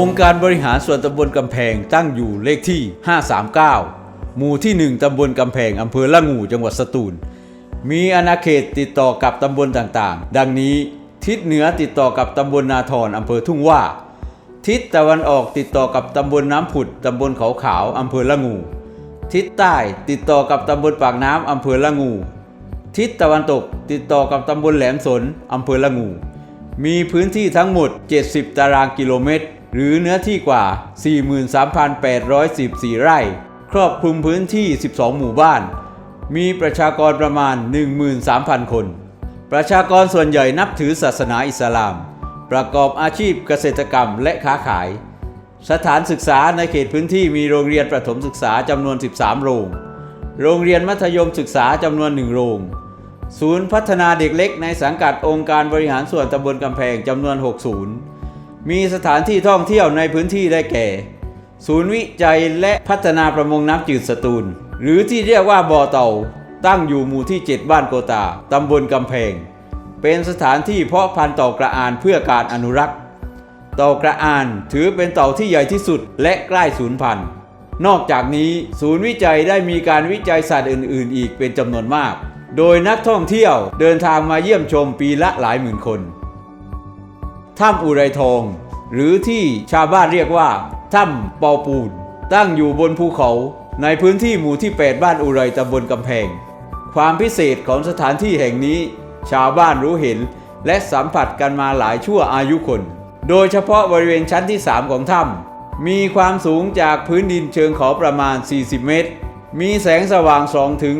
องค์การบริหารส่วนตำบลกำแพงตั้งอยู่เลขที่ 539 หมู่ที่ 1 ตำบลกำแพงอำเภอละงูจังหวัดสตูล มีอาณาเขตติดต่อกับตำบลต่างๆ ดังนี้ ทิศเหนือติดต่อกับตำบลนาทรอำเภอทุ่งว่า ทิศตะวันออกติดต่อกับตำบลน้ำผุดตำบลเขาขาวอำเภอละงู ทิศใต้ติดต่อกับตำบลปากน้ำอำเภอละงู ทิศตะวันตกติดต่อกับตำบลแหลมสนอำเภอละงู มีพื้นที่ทั้งหมด 70 ตารางกิโลเมตร หรือเนื้อที่กว่า 43,814 ไร่ ครอบคลุมพื้นที่ 12 หมู่บ้าน มีประชากรประมาณ 13,000 คน ประชากรส่วนใหญ่นับถือศาสนาอิสลาม ประกอบอาชีพเกษตรกรรมและค้าขาย สถานศึกษาในเขตพื้นที่มีโรงเรียนประถมศึกษาจำนวน 13 โรง โรงเรียนมัธยมศึกษาจำนวน 1 โรง ศูนย์พัฒนาเด็กเล็กในสังกัดองค์การบริหารส่วนตำบลกำแพงจำนวน 6 ศูนย์ มีสถานที่ท่องเที่ยวในพื้นที่ได้แก่ ศูนย์วิจัยและพัฒนาประมงน้ำจืดสตูล หรือที่เรียกว่าบ่อเต่า ตั้งอยู่หมู่ที่ 7 บ้านโกตา ตำบลกำแพง เป็นสถานที่เพาะพันธุ์เต่ากระอานเพื่อการอนุรักษ์ เต่ากระอานถือเป็นเต่าที่ใหญ่ที่สุดและใกล้สูญพันธุ์ นอกจากนี้ศูนย์วิจัยได้มีการวิจัยสัตว์อื่น ๆ อีกเป็นจำนวนมาก โดยนักท่องเที่ยวเดินทางมาเยี่ยมชมปีละหลายหมื่นคน ถ้ำอุไรทอง หรือที่ชาวบ้านเรียกว่าถ้ำเปาปูน ตั้งอยู่บนภูเขาในพื้นที่หมู่ที่ 8 บ้านอุไรตำบลกำแพง ความพิเศษของสถานที่แห่งนี้ ชาวบ้านรู้เห็นและสัมผัสกันมาหลายชั่วอายุคน โดยเฉพาะบริเวณชั้นที่ 3 ของถ้ำมีความสูงจากพื้นดินเชิงเขาประมาณ 40 เมตร มีแสงสว่างสองถึง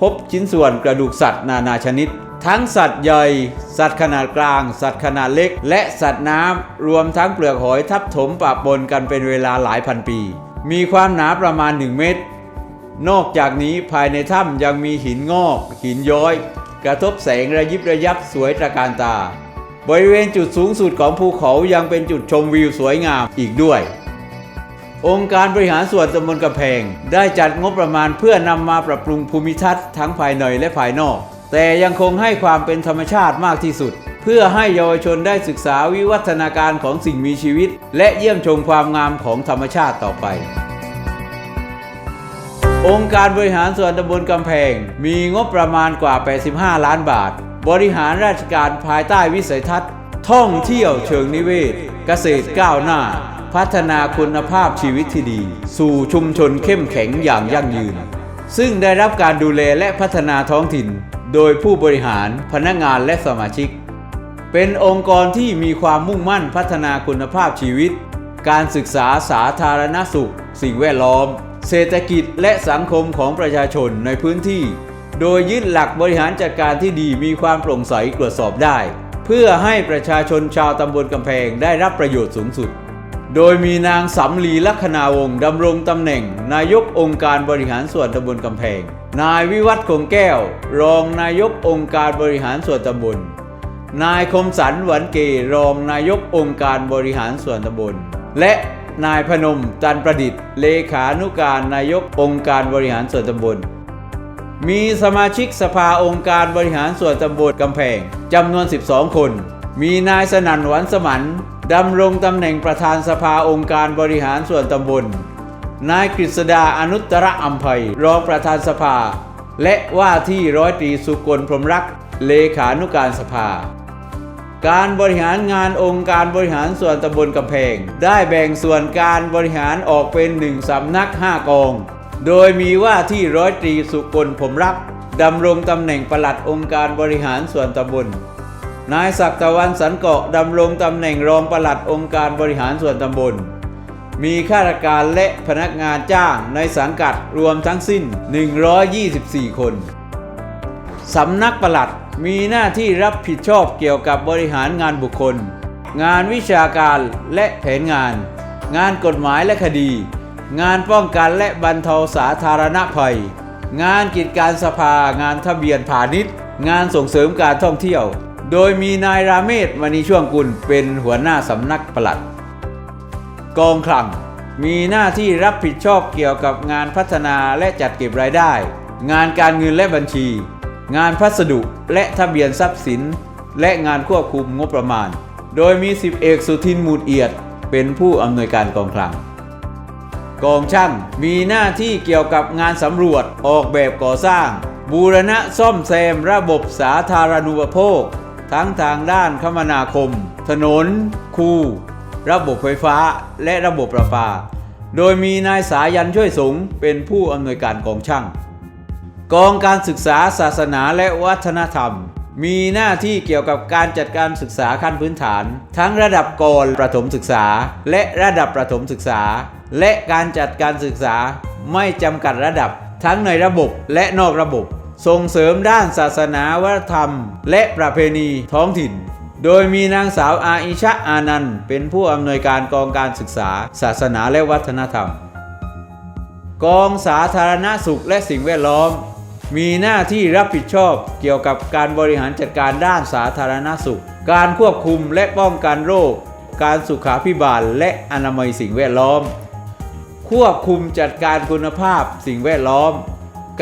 พบชิ้นส่วนกระดูกสัตว์นานาชนิด ทั้งสัตว์ใหญ่ สัตว์ขนาดกลาง สัตว์ขนาดเล็ก และสัตว์น้ำรวมทั้งเปลือกหอยทับถมปะปนกันเป็นเวลาหลายพันปี มีความหนาประมาณ 1 เมตร นอกจากนี้ภายในถ้ำยังมีหินงอก หินย้อย กระทบแสงระยิบระยับสวยตระการตา บริเวณจุดสูงสุดของภูเขายังเป็นจุดชมวิวสวยงามอีกด้วยองค์การบริหารส่วนตำบลกำแพง ได้จัดงบประมาณเพื่อนำมาปรับปรุงภูมิทัศน์ทั้งภายในและภายนอก แต่ยังคงให้ความเป็นธรรมชาติมากที่สุด เพื่อให้เยาวชนได้ศึกษาวิวัฒนาการของสิ่งมีชีวิต และเยี่ยมชมความงามของธรรมชาติต่อไป องค์การบริหารส่วนตำบลกำแพง มีงบประมาณกว่า 85 ล้านบาท บริหารราชการภายใต้วิสัยทัศน์ ท่องเที่ยวเชิงนิเวศ เกษตรก้าวหน้า พัฒนาคุณภาพชีวิตที่ดี สู่ชุมชนเข้มแข็งอย่างยั่งยืน ซึ่งได้รับการดูแลและพัฒนาท้องถิ่น โดยผู้บริหารพนักงานและสมาชิก เป็นองค์กรที่มีความมุ่งมั่นพัฒนาคุณภาพชีวิต การศึกษาสาธารณสุข สิ่งแวดล้อม เศรษฐกิจและสังคมของประชาชนในพื้นที่ โดยยึดหลักบริหารจัดการที่ดีมีความโปร่งใสตรวจสอบได้ เพื่อให้ประชาชนชาวตำบลกำแพงได้รับประโยชน์สูงสุดโดยมีนางสำลีลักษณาวงศ์ดำรงตำแหน่ง นายกองค์การบริหารส่วนตำบลกำแพง นายวิวัฒน์คงแก้ว รองนายกองค์การบริหารส่วนตำบล นายคมสันหวันเกรองนายกองค์การบริหารส่วนตำบล และนายพนมจันประดิษฐ์ เลขานุการนายกองค์การบริหารส่วนตำบล มีสมาชิกสภาองค์การบริหารส่วนตำบลกำแพงจำนวน 12 คน มีนายสนั่นหวันสมันดำรงตำแหน่งประธานสภาองค์การบริหารส่วนตำบล นายกฤษดาอนุตตรอัมภัยรองประธานสภา และว่าที่ร้อยตรีสุกลพรหมรักเลขานุการสภา การบริหารงานองค์การบริหารส่วนตำบลกำแพง ได้แบ่งส่วนการบริหารออกเป็นหนึ่งสำนัก 5 กอง โดยมีว่าที่ร้อยตรีสุกลผมรักดำรงตำแหน่งปลัดองค์การบริหารส่วนตำบล นายศักดิ์ตะวันสันเกาะดำรงตำแหน่งรองปลัดองค์การบริหารส่วนตำบล มีข้าราชการและพนักงานจ้างในสังกัดรวมทั้งสิ้น 124 คน สำนักปลัดมีหน้าที่รับผิดชอบเกี่ยวกับบริหารงานบุคคล งานวิชาการและแผนงาน งานกฎหมายและคดี งานป้องกันและบรรเทาสาธารณภัย งานกิจการสภางานทะเบียนพาณิชย์ งานส่งเสริมการท่องเที่ยว โดยมีนายราเมศมณีช่วงกุลเป็นหัวหน้าสำนักปลัด กองคลัง มีหน้าที่รับผิดชอบเกี่ยวกับงานพัฒนาและจัดเก็บรายได้ งานการเงินและบัญชี งานพัสดุและทะเบียนทรัพย์สิน และงานควบคุมงบประมาณ โดยมีสิบเอกสุทินมูลเอียด เป็นผู้อำนวยการกองคลัง กองช่างมีหน้าที่เกี่ยวกับงานสำรวจออกแบบก่อสร้าง บูรณะซ่อมแซมระบบสาธารณูปโภค ทั้งทางด้านคมนาคม ถนน คู ระบบไฟฟ้าและระบบประปา โดยมีนายสายันช่วยสงเป็นผู้อำนวยการกองช่าง กองการศึกษาศาสนาและวัฒนธรรม มีหน้าที่เกี่ยวกับการจัดการศึกษาขั้นพื้นฐาน ทั้งระดับก่อนประถมศึกษา และระดับประถมศึกษา และการจัดการศึกษาไม่จำกัดระดับทั้งในระบบและนอกระบบ ส่งเสริมด้านศาสนาวัฒนธรรม และประเพณีท้องถิ่น โดยมีนางสาวอาอิชะอานันต์เป็นผู้อำนวยการกองการศึกษา ศาสนาและวัฒนธรรม กองสาธารณสุขและสิ่งแวดล้อม มีหน้าที่รับผิดชอบเกี่ยวกับการบริหารจัดการด้านสาธารณสุข การควบคุมและป้องกันโรค การสุขาพิบาลและอนามัยสิ่งแวดล้อม ควบคุมจัดการคุณภาพสิ่งแวดล้อม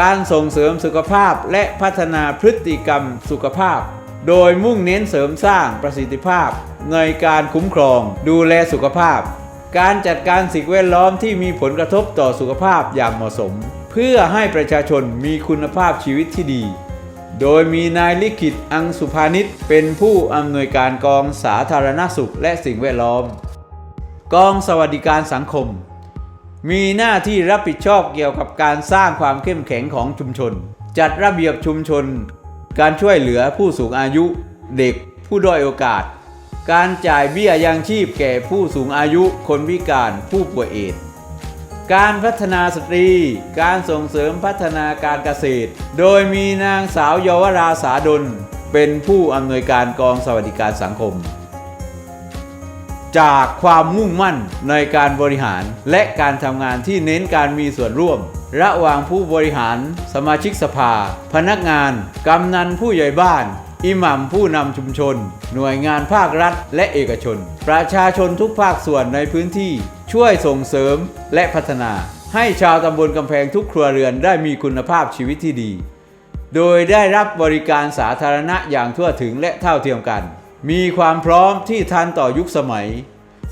การส่งเสริมสุขภาพและพัฒนาพฤติกรรมสุขภาพ โดยมุ่งเน้นเสริมสร้างประสิทธิภาพ ในการคุ้มครอง ดูแลสุขภาพ การจัดการสิ่งแวดล้อมที่มีผลกระทบต่อสุขภาพอย่างเหมาะสม เพื่อให้ประชาชนมีคุณภาพชีวิตที่ดี โดยมีนายลิขิตอังสุภานิชเป็นผู้อำนวยการกองสาธารณสุขและสิ่งแวดล้อม กองสวัสดิการสังคม มีหน้าที่รับผิดชอบเกี่ยวกับการสร้างความเข้มแข็งของชุมชน จัดระเบียบชุมชน การช่วยเหลือผู้สูงอายุ เด็กผู้ด้อยโอกาส การจ่ายเบี้ยยังชีพแก่ผู้สูงอายุคนพิการผู้ป่วยเอดส์การพัฒนาสตรี การส่งเสริมพัฒนาการเกษตร โดยมีนางสาวเยาวราสาดล เป็นผู้อำนวยการกองสวัสดิการสังคม จากความมุ่งมั่นในการบริหารและการทำงานที่เน้นการมีส่วนร่วม ระหว่างผู้บริหาร สมาชิกสภา พนักงาน กำนันผู้ใหญ่บ้าน อิหมัมผู้นำชุมชน หน่วยงานภาครัฐ และเอกชน ประชาชนทุกภาคส่วนในพื้นที่ ช่วยส่งเสริมและพัฒนา ให้ชาวตำบลกำแพงทุกครัวเรือนได้มีคุณภาพชีวิตที่ดี โดยได้รับบริการสาธารณะอย่างทั่วถึงและเท่าเทียมกัน มีความพร้อมที่ทันต่อยุคสมัย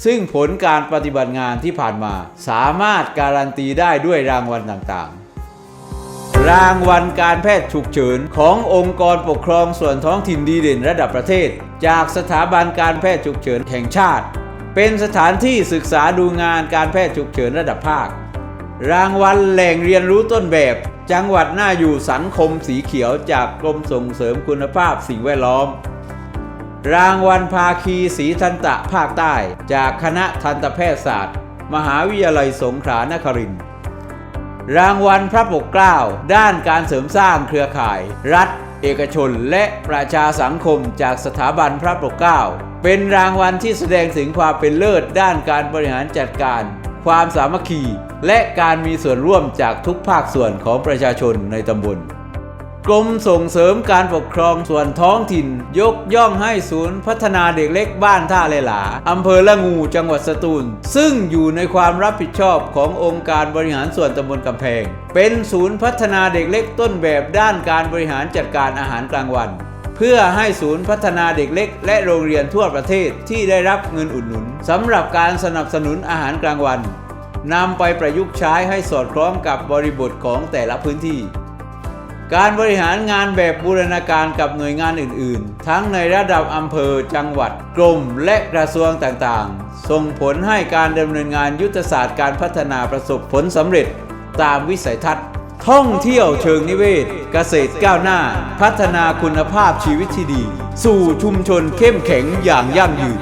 ซึ่งผลการปฏิบัติงานที่ผ่านมา สามารถการันตีได้ด้วยรางวัลต่างๆ รางวัลการแพทย์ฉุกเฉินขององค์กรปกครองส่วนท้องถิ่นดีเด่นระดับประเทศ จากสถาบันการแพทย์ฉุกเฉินแห่งชาติ เป็นสถานที่ศึกษาดูงานการแพทย์ฉุกเฉินระดับภาค รางวัลแหล่งเรียนรู้ต้นแบบ จังหวัดน่าอยู่สังคมสีเขียวจากกรมส่งเสริมคุณภาพสิ่งแวดล้อม รางวัลภาคีศรีทันตะภาคใต้ จากคณะทันตแพทยศาสตร์ มหาวิทยาลัยสงขลานครินทร์รางวัลพระปกเกล้า ด้านการเสริมสร้างเครือข่าย รัฐ เอกชน และประชาสังคมจากสถาบันพระปกเกล้า เป็นรางวัลที่แสดงถึงความเป็นเลิศด้านการบริหารจัดการ ความสามัคคี และการมีส่วนร่วมจากทุกภาคส่วนของประชาชนในตำบล กรมส่งเสริมการปกครองส่วนท้องถิ่น ยกย่องให้ศูนย์พัฒนาเด็กเล็กบ้านท่าเลหลาอำเภอละงูจังหวัดสตูล ซึ่งอยู่ในความรับผิดชอบขององค์การบริหารส่วนตำบลกำแพง เป็นศูนย์พัฒนาเด็กเล็กต้นแบบด้านการบริหารจัดการอาหารกลางวัน เพื่อให้ศูนย์พัฒนาเด็กเล็ก และโรงเรียนทั่วประเทศที่ได้รับเงินอุดหนุนสำหรับการสนับสนุนอาหารกลางวันนำไปประยุกต์ใช้ให้สอดคล้องกับบริบทของแต่ละพื้นที่ การบริหารงานแบบบูรณาการกับหน่วยงานอื่น ๆ ทั้งในระดับอำเภอ จังหวัด กรม และกระทรวงต่างๆ ส่งผลให้การดำเนินงานยุทธศาสตร์การพัฒนาประสบผลสำเร็จตามวิสัยทัศน์ ท่องเที่ยวเชิงนิเวศ เกษตรก้าวหน้า พัฒนาคุณภาพชีวิตที่ดี สู่ชุมชนเข้มแข็งอย่างยั่งยืน